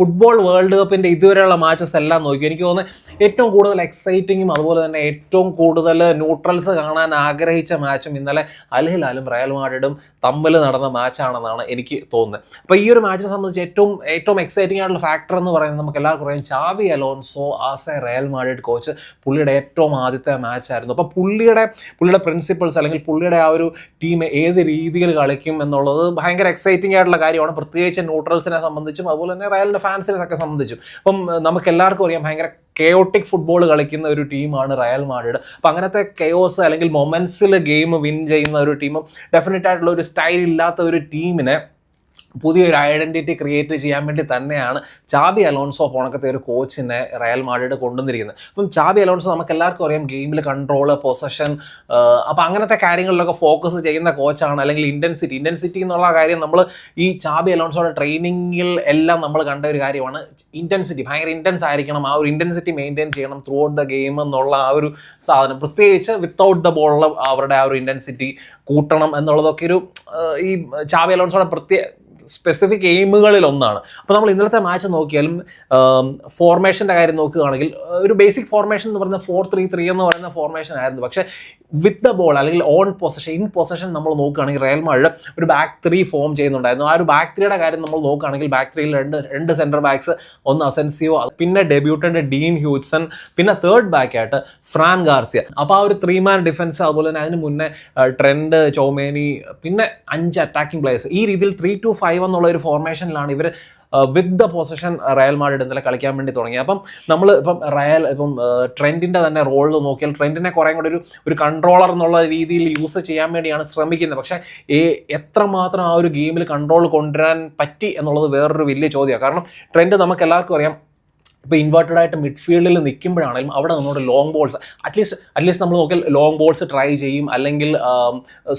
Football world കപ്പിന്റെ ഇതുവരെയുള്ള matches എല്ലാം നോക്കി. എനിക്ക് തോന്നുന്നത് ഏറ്റവും കൂടുതൽ എക്സൈറ്റിങ്ങും അതുപോലെ തന്നെ ഏറ്റവും കൂടുതൽ ന്യൂട്രൽസ് കാണാൻ ആഗ്രഹിച്ച മാച്ചും ഇന്നലെ അൽഹിലാലും റയൽ മാഡ്രിഡും തമ്മിൽ നടന്ന മാച്ചാണെന്നാണ് എനിക്ക് തോന്നുന്നത്. അപ്പോൾ ഈ ഒരു മാച്ചിനെ സംബന്ധിച്ച് ഏറ്റവും ഏറ്റവും എക്സൈറ്റിംഗ് ആയിട്ടുള്ള ഫാക്ടർ എന്ന് പറയുന്നത് നമുക്ക് എല്ലാവർക്കും അറിയാം. ചാവി Alonso as a Real Madrid coach പുള്ളിയുടെ ഏറ്റവും ആദ്യത്തെ മാച്ചായിരുന്നു അപ്പോൾ പുള്ളിയുടെ പുള്ളിയുടെ പ്രിൻസിപ്പിൾസ് അല്ലെങ്കിൽ പുള്ളിയുടെ ആ ഒരു ടീം ഏത് രീതിയിൽ കളിക്കും എന്നുള്ളത് ഭയങ്കര എക്സൈറ്റിംഗ് ആയിട്ടുള്ള കാര്യമാണ്. പ്രത്യേകിച്ച് ന്യൂട്രൽസിനെ സംബന്ധിച്ചും അതുപോലെ തന്നെ റയലിന്റെ ഫാൻസിനെ ഒക്കെ സംബന്ധിച്ചും. അപ്പം നമുക്ക് എല്ലാവർക്കും അറിയാം ഭയങ്കര കെയോട്ടിക് ഫുട്ബോൾ കളിക്കുന്ന ഒരു ടീമാണ് റയൽ മാഡ്രിഡ്. അപ്പം അങ്ങനത്തെ കെയോസ് അല്ലെങ്കിൽ മൊമെൻസിൽ ഗെയിം വിൻ ചെയ്യുന്ന ഒരു ടീമും ഡെഫിനറ്റ് ആയിട്ടുള്ള ഒരു സ്റ്റൈൽ ഇല്ലാത്ത ഒരു ടീമിനെ പുതിയൊരു ഐഡന്റിറ്റി ക്രിയേറ്റ് ചെയ്യാൻ വേണ്ടി തന്നെയാണ് ചാബി അലോൺസോ പോണക്കത്തെ ഒരു കോച്ചിനെ റയൽ മാഡ്രിഡ് കൊണ്ടുവന്നിരിക്കുന്നത്. അപ്പം ചാബി അലോൺസോ നമുക്ക് എല്ലാവർക്കും അറിയാം ഗെയിമിൽ കൺട്രോൾ പൊസഷൻ അപ്പം അങ്ങനത്തെ കാര്യങ്ങളിലൊക്കെ ഫോക്കസ് ചെയ്യുന്ന കോച്ചാണ് അല്ലെങ്കിൽ ഇന്റൻസിറ്റി ഇന്റൻസിറ്റി എന്നുള്ള കാര്യം നമ്മൾ ഈ ചാബി അലോൺസോയുടെ ട്രെയിനിങ്ങിൽ എല്ലാം നമ്മൾ കണ്ട ഒരു കാര്യമാണ്. ഇന്റൻസിറ്റി ഭയങ്കര ഇന്റൻസ് ആയിരിക്കണം. ആ ഒരു ഇന്റൻസിറ്റി മെയിന്റെയിൻ ചെയ്യണം ത്രൂ ഔട്ട് ദ ഗെയിം എന്നുള്ള ആ ഒരു സാധനം. പ്രത്യേകിച്ച് വിത്തൗട്ട് ദ ബോളിൽ അവരുടെ ആ ഒരു ഇന്റൻസിറ്റി കൂട്ടണം എന്നുള്ളതൊക്കെ ഒരു ഈ ചാബി അലോൺസോയുടെ പ്രത്യേക സ്പെസിഫിക് എയിമുകളിൽ ഒന്നാണ് അപ്പോൾ നമ്മൾ ഇന്നലത്തെ മാച്ച് നോക്കിയാലും ഫോർമേഷന്റെ കാര്യം നോക്കുകയാണെങ്കിൽ ഒരു ബേസിക് ഫോർമേഷൻ എന്ന് പറയുന്ന ഫോർ ത്രീ ത്രീ എന്ന് പറയുന്ന ഫോർമേഷൻ ആയിരുന്നു. പക്ഷേ വിത്ത് ദ ബോൾ അല്ലെങ്കിൽ ഓൺ പൊസിഷൻ ഇൻ പൊസിഷൻ നമ്മൾ നോക്കുകയാണെങ്കിൽ റയൽ മാഡ് ഒരു ബാക്ക് ത്രീ ഫോം ചെയ്യുന്നുണ്ടായിരുന്നു. ആ ഒരു ബാക്ക് ത്രീയുടെ കാര്യം നമ്മൾ നോക്കുകയാണെങ്കിൽ ബാക്ക് ത്രീയിൽ രണ്ട് രണ്ട് സെന്റർ ബാക്സ് ഒന്ന് അസെൻസിയോ പിന്നെ ഡെബ്യൂട്ടന്റ് ഡീൻ ഹ്യൂസൺ പിന്നെ തേർഡ് ബാക്ക് ആയിട്ട് ഫ്രാൻ ഗാർസിയ അപ്പോൾ ആ ഒരു ത്രീ മാൻ ഡിഫൻസ് അതുപോലെ തന്നെ അതിന് മുന്നേ ട്രെൻഡ് ചോമേനി പിന്നെ അഞ്ച് അറ്റാക്കിംഗ് പ്ലേയേഴ്സ് ഈ രീതിയിൽ ത്രീ ടു ഫൈവ് എന്നുള്ള ഒരു ഫോർമേഷനിലാണ് ഇവർ with the position Real Madrid ഇന്നലെ കളിക്കാൻ വേണ്ടി തുടങ്ങി. അപ്പം നമ്മൾ ഇപ്പം റയൽ ഇപ്പം ട്രെൻഡിന്റെ തന്നെ റോളിൽ നോക്കിയാൽ ട്രെൻഡിനെ കുറേ കൂടി ഒരു ഒരു കൺട്രോളർ എന്നുള്ള രീതിയിൽ യൂസ് ചെയ്യാൻ വേണ്ടിയാണ് ശ്രമിക്കുന്നത്. പക്ഷേ ഈ എത്രമാത്രം ആ ഒരു ഗെയിമിൽ കൺട്രോൾ കൊണ്ടുവരാൻ പറ്റി എന്നുള്ളത് വേറൊരു വലിയ ചോദ്യമാണ്. കാരണം ട്രെൻഡ് നമുക്ക് എല്ലാവർക്കും അറിയാം ഇപ്പോൾ ഇൻവേർട്ടഡ് ആയിട്ട് മിഡ്ഫീൽഡിൽ നിൽക്കുമ്പോഴാണെങ്കിലും അവിടെ നമ്മുടെ ലോങ് ബോൾസ് അറ്റ്ലീസ്റ്റ് അറ്റ്ലീസ്റ്റ് നമ്മൾ നോക്കിയാൽ ലോങ് ബോൾസ് ട്രൈ ചെയ്യും അല്ലെങ്കിൽ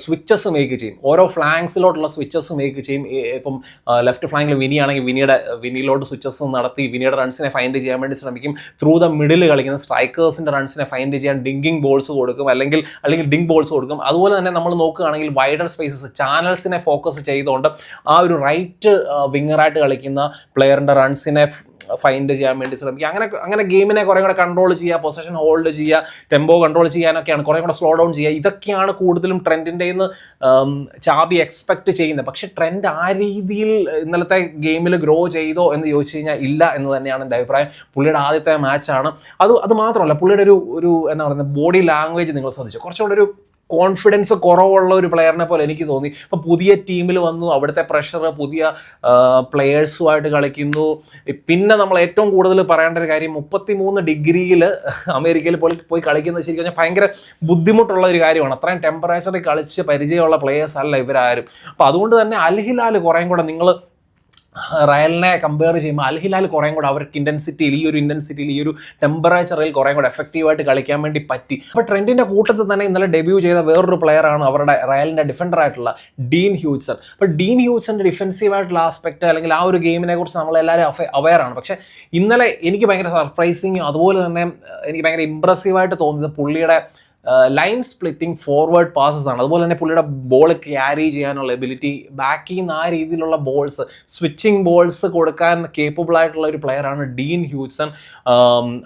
സ്വിച്ചസ് മേക്ക് ചെയ്യും. ഓരോ ഫ്ലാങ്സിലോട്ടുള്ള സ്വിച്ചസ് മേക്ക് ചെയ്യും. ഇപ്പം ലെഫ്റ്റ് ഫ്ലാങ്കിൽ വിനി ആണെങ്കിൽ വിനിയുടെ വിനിയിലോട്ട് സ്വിച്ചസ് നടത്തി വിനിയുടെ റൺസിനെ ഫൈൻഡ് ചെയ്യാൻ വേണ്ടി ശ്രമിക്കും. ത്രൂ ദ മിഡിൽ കളിക്കുന്ന സ്ട്രൈക്കേഴ്സിന്റെ റൺസിനെ ഫൈൻഡ് ചെയ്യാൻ ഡിങ്കിങ് ബോൾസ് കൊടുക്കും. അല്ലെങ്കിൽ അല്ലെങ്കിൽ ഡിങ് ബോൾസ് കൊടുക്കും. അതുപോലെ തന്നെ നമ്മൾ നോക്കുകയാണെങ്കിൽ വൈഡർ സ്പേസസ് ചാനൽസിനെ ഫോക്കസ് ചെയ്തുകൊണ്ട് ആ ഒരു റൈറ്റ് വിങ്ങറായിട്ട് കളിക്കുന്ന പ്ലെയറിന്റെ റൺസിനെ ഫൈൻഡ് ചെയ്യാൻ വേണ്ടി ശ്രമിക്കുക. അങ്ങനെ അങ്ങനെ ഗെയിമിനെ കുറേ കൂടെ കൺട്രോൾ ചെയ്യുക പൊസിഷൻ ഹോൾഡ് ചെയ്യുക ടെമ്പോ കൺട്രോൾ ചെയ്യാനൊക്കെയാണ് കുറേ കൂടെ സ്ലോ ഡൗൺ ചെയ്യുക. ഇതൊക്കെയാണ് കൂടുതലും ട്രെൻഡിന്റെ നിന്ന് ചാബി എക്സ്പെക്ട് ചെയ്യുന്നത്. പക്ഷെ ട്രെൻഡ് ആ രീതിയിൽ ഇന്നലത്തെ ഗെയിമിൽ ഗ്രോ ചെയ്തോ എന്ന് ചോദിച്ചു കഴിഞ്ഞാൽ ഇല്ല എന്ന് തന്നെയാണ് എന്റെ അഭിപ്രായം. പുള്ളിയുടെ ആദ്യത്തെ മാച്ചാണ് അത് അത് മാത്രമല്ല പുള്ളിയുടെ ഒരു ഒരു എന്താ പറയുന്നത് ബോഡി ലാംഗ്വേജ് നിങ്ങൾ ശ്രദ്ധിച്ചു. കുറച്ചുകൂടെ ഒരു കോൺഫിഡൻസ് കുറവുള്ള ഒരു പ്ലെയറിനെ പോലെ എനിക്ക് തോന്നി. ഇപ്പം പുതിയ ടീമിൽ വന്നു അവിടുത്തെ പ്രഷർ പുതിയ പ്ലെയേഴ്സുമായിട്ട് കളിക്കുന്നു. പിന്നെ നമ്മൾ ഏറ്റവും കൂടുതൽ പറയേണ്ട ഒരു കാര്യം മുപ്പത്തി മൂന്ന് ഡിഗ്രിയിൽ അമേരിക്കയിൽ പോയി പോയി കളിക്കുന്നത് ശരിക്കും ഭയങ്കര ബുദ്ധിമുട്ടുള്ള ഒരു കാര്യമാണ്. അത്രയും ടെമ്പറേച്ചറിൽ കളിച്ച് പരിചയമുള്ള പ്ലെയേഴ്സ് അല്ല ഇവരാരും. അപ്പോൾ അതുകൊണ്ട് തന്നെ അൽഹിലാൽ കുറേം കൂടെ നിങ്ങൾ റയലിനെ കമ്പയർ ചെയ്യുമ്പോൾ അൽ ഹിലാൽ കുറേ കൂടെ അവർക്ക് ഇന്റൻസിറ്റിയിൽ ഈ ഒരു ഇന്റൻസിറ്റിയിൽ ഈ ഒരു ടെമ്പറേച്ചറിൽ കുറേ കൂടെ എഫക്റ്റീവായിട്ട് കളിക്കാൻ വേണ്ടി പറ്റി. അപ്പോൾ ട്രെൻഡിന്റെ കൂട്ടത്തിൽ തന്നെ ഇന്നലെ ഡെബ്യൂ ചെയ്ത വേറൊരു പ്ലെയറാണ് അവരുടെ റയലിന്റെ ഡിഫൻഡർ ആയിട്ടുള്ള ഡീൻ ഹ്യൂസൺ അപ്പോൾ ഡീൻ ഹ്യൂസന്റെ ഡിഫൻസീവ് ആയിട്ടുള്ള ആസ്പെക്ട് അല്ലെങ്കിൽ ആ ഒരു ഗെയിമിനെ കുറിച്ച് നമ്മളെല്ലാവരും അവെയർ ആണ്. പക്ഷേ ഇന്നലെ എനിക്ക് ഭയങ്കര സർപ്രൈസിങ് അതുപോലെ തന്നെ എനിക്ക് ഭയങ്കര ഇമ്പ്രസീവായിട്ട് തോന്നിയത് പുള്ളിയുടെ ലൈൻ സ്പ്ലിറ്റിംഗ് ഫോർവേഡ് പാസസ് ആണ്. അതുപോലെ തന്നെ പുള്ളിയുടെ ബോൾ ക്യാരി ചെയ്യാനുള്ള എബിലിറ്റി ബാക്കി നിന്ന് ആ രീതിയിലുള്ള ബോൾസ് സ്വിച്ചിങ് ബോൾസ് കൊടുക്കാൻ കേപ്പബിൾ ആയിട്ടുള്ള ഒരു പ്ലെയറാണ് ഡീൻ ഹ്യൂസൺ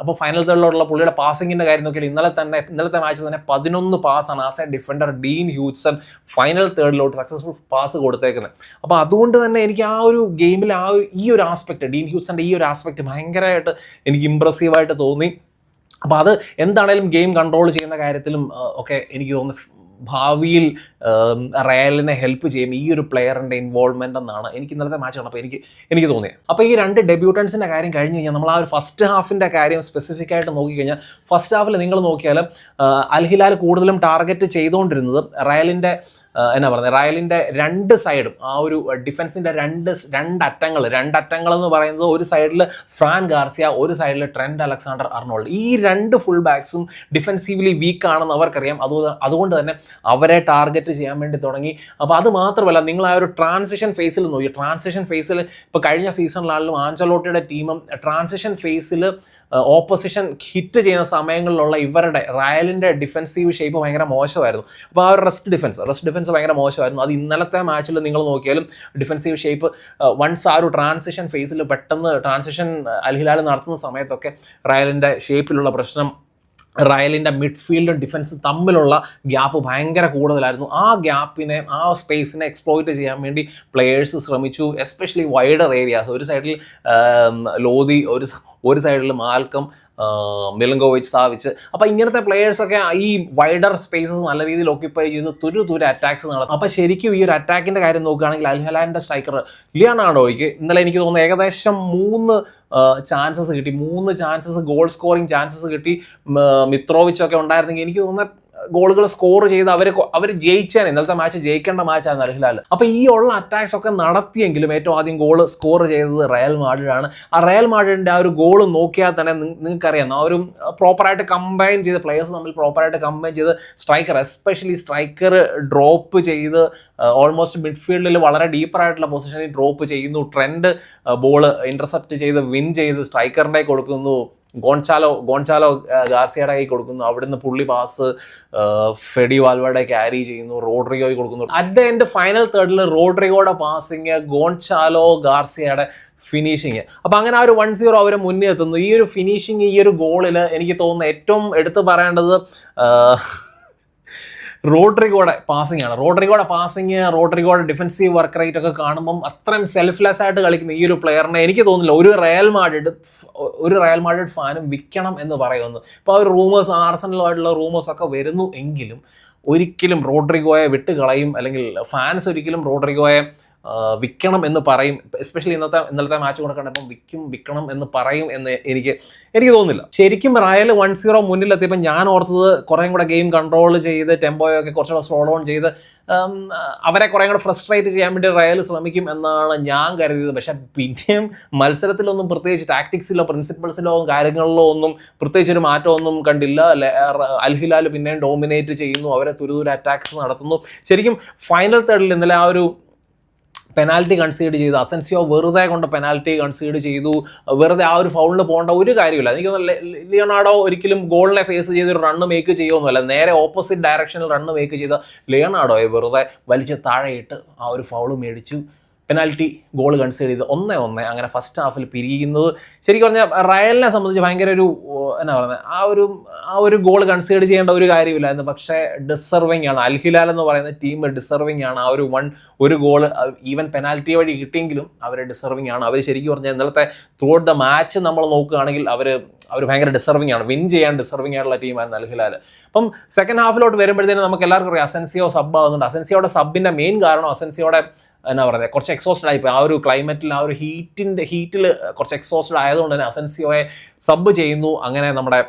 അപ്പോൾ ഫൈനൽ തേർഡിലുള്ള പുള്ളിയുടെ പാസിങ്ങിന്റെ കാര്യം നോക്കിയാൽ ഇന്നലെ തന്നെ ഇന്നലത്തെ മാച്ചിൽ തന്നെ പതിനൊന്ന് പാസ്സാണ് as a defender Dean Huijsen final തേർഡിലോട്ട് successful pass കൊടുത്തേക്കുന്നത്. അപ്പോൾ അതുകൊണ്ട് തന്നെ എനിക്ക് ആ ഒരു ഗെയിമിൽ ആ ഈ ഒരു ആസ്പെക്ട് ഡീൻ ഹ്യൂസന്റെ ഈ ഒരു ആസ്പെക്ട് ഭയങ്കരമായിട്ട് എനിക്ക് ഇമ്പ്രസീവായിട്ട് തോന്നി. അപ്പോൾ അത് എന്താണേലും ഗെയിം കൺട്രോൾ ചെയ്യുന്ന കാര്യത്തിലും ഒക്കെ എനിക്ക് തോന്നുന്നു ഭാവിയിൽ റയലിനെ ഹെൽപ്പ് ചെയ്യും ഈ ഒരു പ്ലെയറിന്റെ ഇൻവോൾവ്മെന്റ് എന്നാണ് എനിക്ക് ഇന്നലത്തെ മാച്ച് കണ്ടപ്പോൾ എനിക്ക് എനിക്ക് തോന്നിയത്. അപ്പോൾ ഈ രണ്ട് ഡെബ്യൂട്ടൻസിന്റെ കാര്യം കഴിഞ്ഞ് കഴിഞ്ഞാൽ നമ്മൾ ആ ഒരു ഫസ്റ്റ് ഹാഫിന്റെ കാര്യം സ്പെസിഫിക് ആയിട്ട് നോക്കിക്കഴിഞ്ഞാൽ ഫസ്റ്റ് ഹാഫിൽ നിങ്ങൾ നോക്കിയാൽ അൽഹിലാൽ കൂടുതലും ടാർഗറ്റ് ചെയ്തുകൊണ്ടിരുന്നത് റയലിന്റെ എന്നാ പറയുന്നത് റയലിന്റെ രണ്ട് സൈഡും ആ ഒരു ഡിഫൻസിന്റെ രണ്ട് രണ്ട് അറ്റങ്ങൾ രണ്ട് അറ്റങ്ങൾ എന്ന് പറയുന്നത് ഒരു സൈഡിൽ ഫ്രാൻ ഗാർസിയ ഒരു സൈഡിൽ ട്രെൻഡ് അലക്സാണ്ടർ അർണോൾഡ്. ഈ രണ്ട് ഫുൾ ബാക്സും ഡിഫൻസീവ്ലി വീക്ക് ആണെന്ന് അവർക്കറിയാം. അത് അതുകൊണ്ട് തന്നെ അവരെ ടാർഗറ്റ് ചെയ്യാൻ വേണ്ടി തുടങ്ങി. അപ്പോൾ അത് മാത്രമല്ല നിങ്ങൾ ആ ഒരു ട്രാൻസിഷൻ ഫേസിൽ നോക്കി. ട്രാൻസിഷൻ ഫേസിൽ ഇപ്പോൾ കഴിഞ്ഞ സീസണിലാണെങ്കിലും ആഞ്ചലോട്ടിയുടെ ടീമും ട്രാൻസിഷൻ ഫേസിൽ ഓപ്പോസിഷൻ ഹിറ്റ് ചെയ്യുന്ന സമയങ്ങളിലുള്ള ഇവരുടെ റയലിന്റെ ഡിഫൻസീവ് ഷേപ്പ് ഭയങ്കര മോശമായിരുന്നു. അപ്പോൾ ആ ഒരു റെസ്റ്റ് ഡിഫൻസ് റെസ്റ്റ് ഡിഫൻസ് ഭയങ്കര മോശമായിരുന്നു. അത് ഇന്നലത്തെ മാച്ചിൽ നിങ്ങൾ നോക്കിയാലും ഡിഫൻസീവ് ഷേപ്പ് വൺസ് ആ ഒരു ട്രാൻസിഷൻ ഫേസിൽ പെട്ടെന്ന് ട്രാൻസിഷൻ അൽഹിലാൽ നടത്തുന്ന സമയത്തൊക്കെ റയലിന്റെ ഷേപ്പിലുള്ള പ്രശ്നം റയലിന്റെ മിഡ്ഫീൽഡും ഡിഫൻസും തമ്മിലുള്ള ഗ്യാപ്പ് ഭയങ്കര കൂടുതലായിരുന്നു. ആ ഗ്യാപ്പിനെ ആ സ്പേസിനെ എക്സ്പ്ലോയിറ്റ് ചെയ്യാൻ വേണ്ടി പ്ലെയേഴ്സ് ശ്രമിച്ചു എസ്പെഷ്യലി വൈഡർ ഏരിയാസ് ഒരു സൈഡിൽ ലോധി ഒരു ഒരു സൈഡിൽ മാൽക്കം മിലങ്കോവിച്ച് സ്ഥാപിച്ച് അപ്പോൾ ഇങ്ങനത്തെ പ്ലെയേഴ്സൊക്കെ ഈ വൈഡർ സ്പേസസ് നല്ല രീതിയിൽ ഓക്യുപ്പൈ ചെയ്ത് തുരു തുര അറ്റാക്സ് നടത്തും. അപ്പോൾ ശരിക്കും ഈ ഒരു അറ്റാക്കിന്റെ കാര്യം നോക്കുകയാണെങ്കിൽ അൽഹലാന്റെ സ്ട്രൈക്കർ ലിയാനാഡോയ്ക്ക് ഇന്നലെ എനിക്ക് തോന്നുന്നു ഏകദേശം മൂന്ന് ചാൻസസ് കിട്ടി. മൂന്ന് ചാൻസസ് ഗോൾ സ്കോറിംഗ് ചാൻസസ് കിട്ടി മിത്രോവിച്ചൊക്കെ ഉണ്ടായിരുന്നെങ്കിൽ എനിക്ക് തോന്നുന്നത് ഗോളുകൾ സ്കോർ ചെയ്ത് അവരെ അവർ ജയിച്ചാണ് ഇന്നലത്തെ മാച്ച് ജയിക്കേണ്ട മാച്ചാണ് അൽഹിലാൽ അപ്പോൾ ഈ ഉള്ള അറ്റാക്സ് ഒക്കെ നടത്തിയെങ്കിലും ഏറ്റവും ആദ്യം ഗോൾ സ്കോർ ചെയ്തത് റയൽ മാഡ്രിഡാണ്. ആ റയൽ മാഡ്രിഡിന്റെ ആ ഒരു ഗോൾ നോക്കിയാൽ തന്നെ നിങ്ങൾക്കറിയാം. ആ ഒരു പ്രോപ്പറായിട്ട് കമ്പൈൻ ചെയ്ത് പ്ലെയേഴ്സ് തമ്മിൽ പ്രോപ്പറായിട്ട് കമ്പൈൻ ചെയ്ത് സ്ട്രൈക്കർ എസ്പെഷ്യലി സ്ട്രൈക്കർ ഡ്രോപ്പ് ചെയ്ത് ഓൾമോസ്റ്റ് മിഡ്ഫീൽഡിൽ വളരെ ഡീപ്പറായിട്ടുള്ള പൊസിഷനിൽ ഡ്രോപ്പ് ചെയ്യുന്നു. ട്രെൻഡ് ബോൾ ഇന്റർസെപ്റ്റ് ചെയ്ത് വിൻ ചെയ്ത് സ്ട്രൈക്കറിന്റെ കൊടുക്കുന്നു. ഗോൺചാലോ ഗോൺചാലോ ഗാർസിയുടെ കൈ കൊടുക്കുന്നു. അവിടുന്ന് പുള്ളി പാസ് ഫെഡി വാൽവയുടെ ക്യാരി ചെയ്യുന്നു റോഡ്രിഗോയ്ക്ക് കൊടുക്കുന്നു. അറ്റ് ദ എൻഡ് ഫൈനൽ തേർഡിൽ റോഡ്രിഗോയുടെ പാസിങ് ഗോൺചാലോ ഗാർസിയാടെ ഫിനിഷിങ് അപ്പം അങ്ങനെ ആ ഒരു വൺ സീറോ അവർ മുന്നേ എത്തുന്നു ഈ ഒരു ഫിനിഷിങ് ഈ ഒരു ഗോളിൽ എനിക്ക് തോന്നുന്നു ഏറ്റവും എടുത്തു പറയേണ്ടത് ആ, റോഡ്രിഗോയുടെ പാസിംഗ് ആണ്. റോഡ്രിഗോയുടെ പാസിംഗ് റോഡ്രിഗോയുടെ ഡിഫൻസീവ് വർക്ക് റേറ്റ് ഒക്കെ കാണുമ്പം അത്രയും സെൽഫ്ലെസ് ആയിട്ട് കളിക്കുന്ന ഈ ഒരു പ്ലെയറിനെ എനിക്ക് തോന്നുന്നില്ല. ഒരു റയൽ മാഡ്രിഡ് ഒരു റയൽ മാഡ്രിഡ് ഫാനും വിൽക്കണം എന്ന് പറയുന്നു. ഇപ്പോൾ ആ ഒരു റൂമേഴ്സ് ആർസണലുമായിട്ടുള്ള റൂമേഴ്സ് ഒക്കെ വരുന്നു എങ്കിലും ഒരിക്കലും റോഡ്രിഗോയെ വിട്ട് കളയും അല്ലെങ്കിൽ ഫാൻസ് ഒരിക്കലും റോഡ്രിഗോയെ വിൽക്കണം എന്ന് പറയും. എസ്പെഷ്യലി ഇന്നത്തെ ഇന്നലത്തെ മാച്ച് കൂടെ കണ്ടപ്പം വിൽക്കും വിൽക്കണം എന്ന് പറയും എന്ന് എനിക്ക് എനിക്ക് തോന്നുന്നില്ല. ശരിക്കും റയൽ വൺ സീറോ മുന്നിലെത്തിയപ്പോൾ ഞാൻ ഓർത്തത് കുറേ കൂടെ ഗെയിം കൺട്രോൾ ചെയ്ത് ടെമ്പോയൊക്കെ കുറച്ചുകൂടെ സ്ലോ ഡൗൺ ചെയ്ത് അവരെ കുറേ കൂടെ ഫ്രസ്ട്രേറ്റ് ചെയ്യാൻ വേണ്ടി റയൽ ശ്രമിക്കും എന്നാണ് ഞാൻ കരുതിയത്. പക്ഷെ പിന്നെയും മത്സരത്തിലൊന്നും പ്രത്യേകിച്ച് ടാക്ടിക്സിലോ പ്രിൻസിപ്പിൾസിലോ കാര്യങ്ങളിലോ ഒന്നും പ്രത്യേകിച്ച് ഒരു മാറ്റമൊന്നും കണ്ടില്ല. അൽഹിലാൽ പിന്നെയും ഡോമിനേറ്റ് ചെയ്യുന്നു. അവരെ തുരുതുര അറ്റാക്സ് നടത്തുന്നു. ശരിക്കും ഫൈനൽ തേർഡിൽ ഇന്നലെ ആ ഒരു പെനാൽറ്റി കൺസീഡ് ചെയ്തു. അസൻസിയോ വെറുതെ കൊണ്ട് പെനാൽറ്റി കൺസീഡ് ചെയ്തു. വെറുതെ ആ ഒരു ഫൗളിന് പോകേണ്ട ഒരു കാര്യമില്ല എനിക്ക് ലിയോണാർഡോ ഒരിക്കലും ഗോളിനെ ഫേസ് ചെയ്ത് ഒരു റണ്ണ് മേക്ക് ചെയ്യുമെന്നല്ല. നേരെ ഓപ്പോസിറ്റ് ഡയറക്ഷനിൽ റണ്ണ് മേക്ക് ചെയ്ത ലിയോണാർഡോയെ വെറുതെ വലിച്ച് താഴെയിട്ട് ആ ഒരു ഫൗൾ മേടിച്ചു. പെനാൽറ്റി ഗോൾ കൺസിഡർ ചെയ്ത് ഒന്നേ ഒന്നേ അങ്ങനെ ഫസ്റ്റ് ഹാഫിൽ പിരിയുന്നത്. ശരിക്കും പറഞ്ഞാൽ റയലിനെ സംബന്ധിച്ച് ഭയങ്കര ഒരു എന്നാ പറയുന്നത് ആ ഒരു ആ ഒരു ഗോൾ കൺസിഡർ ചെയ്യേണ്ട ഒരു കാര്യമില്ലായിരുന്നു. പക്ഷേ ഡിസർവിങ് ആണ്. അൽഹിലാൽ എന്ന് പറയുന്ന ടീം ഡിസർവിങ് ആണ്. ആ ഒരു വൺ ഒരു ഗോൾ ഈവൻ പെനാൽറ്റി വഴി കിട്ടിയെങ്കിലും അവർ ഡിസർവിങ് ആണ്. അവർ ശരിക്കും പറഞ്ഞാൽ ഇന്നലത്തെ ത്രൂ ഔട്ട് ദ മാച്ച് നമ്മൾ നോക്കുകയാണെങ്കിൽ അവർ അവർ ഭയങ്കര ഡിസർവിങ് ആണ്. വിൻ ചെയ്യാൻ ഡിസർവിങ് ആയിട്ടുള്ള ടീമായിരുന്നു അൽഹിലാൽ അപ്പം സെക്കൻഡ് ഹാഫിലോട്ട് വരുമ്പോഴത്തേനും നമുക്ക് എല്ലാവർക്കും അറിയാം അസൻസിയോ സബ് ആകുന്നുണ്ട് അസൻസിയോടെ സബിന്റെ മെയിൻ കാരണം അസൻസിയോടെ എന്നാ പറയുന്നത് കുറച്ച് എക്സോസ്റ്റഡ് ആയിപ്പോയി ആ ഒരു ക്ലൈമറ്റിൽ ആ ഒരു ഹീറ്റിന്റെ ഹീറ്റിൽ കുറച്ച് എക്സോസ്റ്റഡ് ആയതുകൊണ്ട് തന്നെ അസൻസിയോയെ സബ് ചെയ്യുന്നു. അങ്ങനെ നമ്മുടെ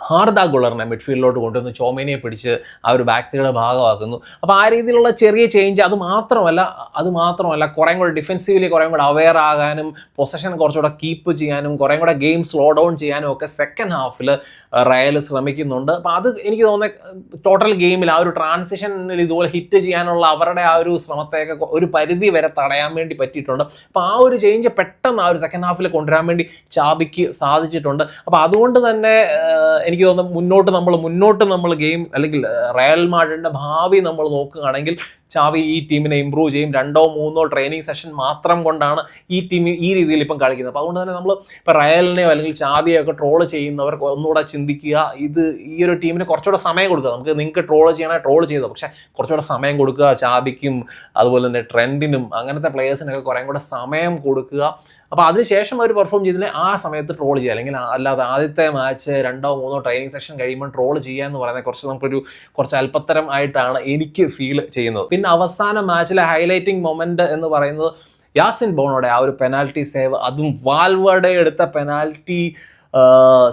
ഹാർദ ഗുളറിനെ മിഡ്ഫീൽഡിലോട്ട് കൊണ്ടുവന്ന് ചോമേനിയെ പിടിച്ച് ആ ഒരു ബാക്തിയുടെ ഭാഗമാക്കുന്നു. അപ്പോൾ ആ രീതിയിലുള്ള ചെറിയ ചേഞ്ച് അത് മാത്രമല്ല അത് മാത്രമല്ല കുറേ കൂടെ ഡിഫെൻസീവ്ലി കുറേ കൂടെ അവെയർ ആകാനും പൊസഷൻ കുറച്ചുകൂടെ കീപ്പ് ചെയ്യാനും കുറേ കൂടെ ഗെയിം സ്ലോ ഡൗൺ ചെയ്യാനും ഒക്കെ സെക്കൻഡ് ഹാഫിൽ റയൽ ശ്രമിക്കുന്നുണ്ട്. അപ്പോൾ അത് എനിക്ക് തോന്നുന്നത് ടോട്ടൽ ഗെയിമിൽ ആ ഒരു ട്രാൻസിഷനിൽ ഇതുപോലെ ഹിറ്റ് ചെയ്യാനുള്ള അവരുടെ ആ ഒരു ശ്രമത്തെയൊക്കെ ഒരു പരിധി വരെ തടയാൻ വേണ്ടി പറ്റിയിട്ടുണ്ട്. അപ്പോൾ ആ ഒരു ചേഞ്ച് പെട്ടെന്ന് ആ ഒരു സെക്കൻഡ് ഹാഫിൽ കൊണ്ടുവരാൻ വേണ്ടി ചാബിക്ക് സാധിച്ചിട്ടുണ്ട്. അപ്പോൾ അതുകൊണ്ട് തന്നെ എനിക്ക് തോന്നുന്നു മുന്നോട്ട് നമ്മൾ മുന്നോട്ട് നമ്മൾ ഗെയിം അല്ലെങ്കിൽ റയൽ മാഡിന്റെ ഭാവി നമ്മൾ നോക്കുകയാണെങ്കിൽ ചാവി ഈ ടീമിനെ ഇമ്പ്രൂവ് ചെയ്യും. രണ്ടോ മൂന്നോ ട്രെയിനിങ് സെഷൻ മാത്രം കൊണ്ടാണ് ഈ ടീം ഈ രീതിയിൽ ഇപ്പം കളിക്കുന്നത്. അപ്പോൾ അതുകൊണ്ട് തന്നെ നമ്മൾ ഇപ്പോൾ റയലിനെയോ അല്ലെങ്കിൽ ചാവിയോ ഒക്കെ ട്രോൾ ചെയ്യുന്നവർ ഒന്നുകൂടെ ചിന്തിക്കുക. ഇത് ഈ ഒരു ടീമിന് കുറച്ചുകൂടെ സമയം കൊടുക്കുക. നമുക്ക് നിങ്ങൾക്ക് ട്രോൾ ചെയ്യണേ ട്രോൾ ചെയ്തോ. പക്ഷേ കുറച്ചുകൂടെ സമയം കൊടുക്കുക. ചാബിക്കും അതുപോലെ തന്നെ ട്രെൻഡിനും അങ്ങനത്തെ പ്ലേയേഴ്സിനൊക്കെ കുറേ കൂടെ സമയം കൊടുക്കുക. അപ്പോൾ അതിനുശേഷം അവർ പെർഫോം ചെയ്തതിന് ആ സമയത്ത് ട്രോൾ ചെയ്യുക. അല്ലെങ്കിൽ അല്ലാതെ ആദ്യത്തെ മാച്ച് രണ്ടോ മൂന്നോ ട്രെയിനിങ് സെഷൻ കഴിയുമ്പോൾ ട്രോൾ ചെയ്യുക എന്ന് പറയുന്നത് കുറച്ച് നമുക്കൊരു കുറച്ച് അല്പത്തരം ആയിട്ടാണ് എനിക്ക് ഫീൽ ചെയ്യുന്നത്. പിന്നെ അവസാന മാച്ചിലെ ഹൈലൈറ്റിംഗ് മൊമെന്റ് എന്ന് പറയുന്നത് യാസിൻ ബോണോടെ ആ ഒരു പെനാൽറ്റി സേവ് അതും വാൽവേർഡ് എടുത്ത പെനാൽറ്റി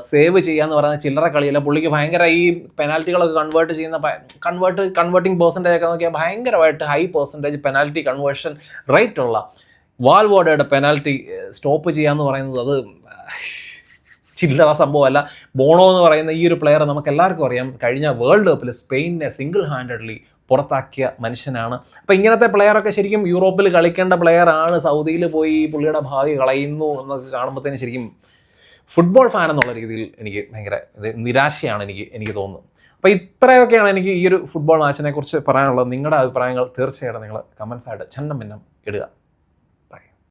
സേവ് ചെയ്യാന്ന് പറയുന്ന ചില്ലറ കളിയല്ല. പുള്ളിക്ക് ഭയങ്കര ഈ പെനാൽറ്റികളൊക്കെ കൺവേർട്ട് ചെയ്യുന്ന കൺവേർട്ട് കൺവേർട്ടിംഗ് പെർസെന്റേജ് ഒക്കെ നോക്കിയാൽ ഭയങ്കരമായിട്ട് high percentage penalty conversion rate ഉള്ള വാൽവോഡയുടെ പെനാൽറ്റി സ്റ്റോപ്പ് ചെയ്യാന്ന് പറയുന്നത് അത് ചില്ലറ സംഭവമല്ല. ബോണോ എന്ന് പറയുന്ന ഈ ഒരു പ്ലെയർ നമുക്ക് എല്ലാവർക്കും അറിയാം. കഴിഞ്ഞ വേൾഡ് കപ്പിൽ സ്പെയിനിനെ സിംഗിൾ ഹാൻഡഡ്ലി പുറത്താക്കിയ മനുഷ്യനാണ്. അപ്പോൾ ഇങ്ങനത്തെ പ്ലെയറൊക്കെ ശരിക്കും യൂറോപ്പിൽ കളിക്കേണ്ട പ്ലെയർ ആണ്. സൗദിയിൽ പോയി പുള്ളിയുടെ ഭാവി കളയുന്നു എന്നൊക്കെ കാണുമ്പോഴത്തേന് ശരിക്കും ഫുട്ബോൾ ഫാൻ എന്നുള്ള രീതിയിൽ എനിക്ക് ഭയങ്കര നിരാശയാണ് എനിക്ക് എനിക്ക് തോന്നുന്നത്. അപ്പോൾ ഇത്രയൊക്കെയാണ് എനിക്ക് ഈ ഒരു ഫുട്ബോൾ മാച്ചിനെ കുറിച്ച് പറയാനുള്ളത്. നിങ്ങളുടെ അഭിപ്രായങ്ങൾ തീർച്ചയായിട്ടും നിങ്ങൾ കമൻസ് ആയിട്ട് ചന്നം ഭിന്നം ഇടുക.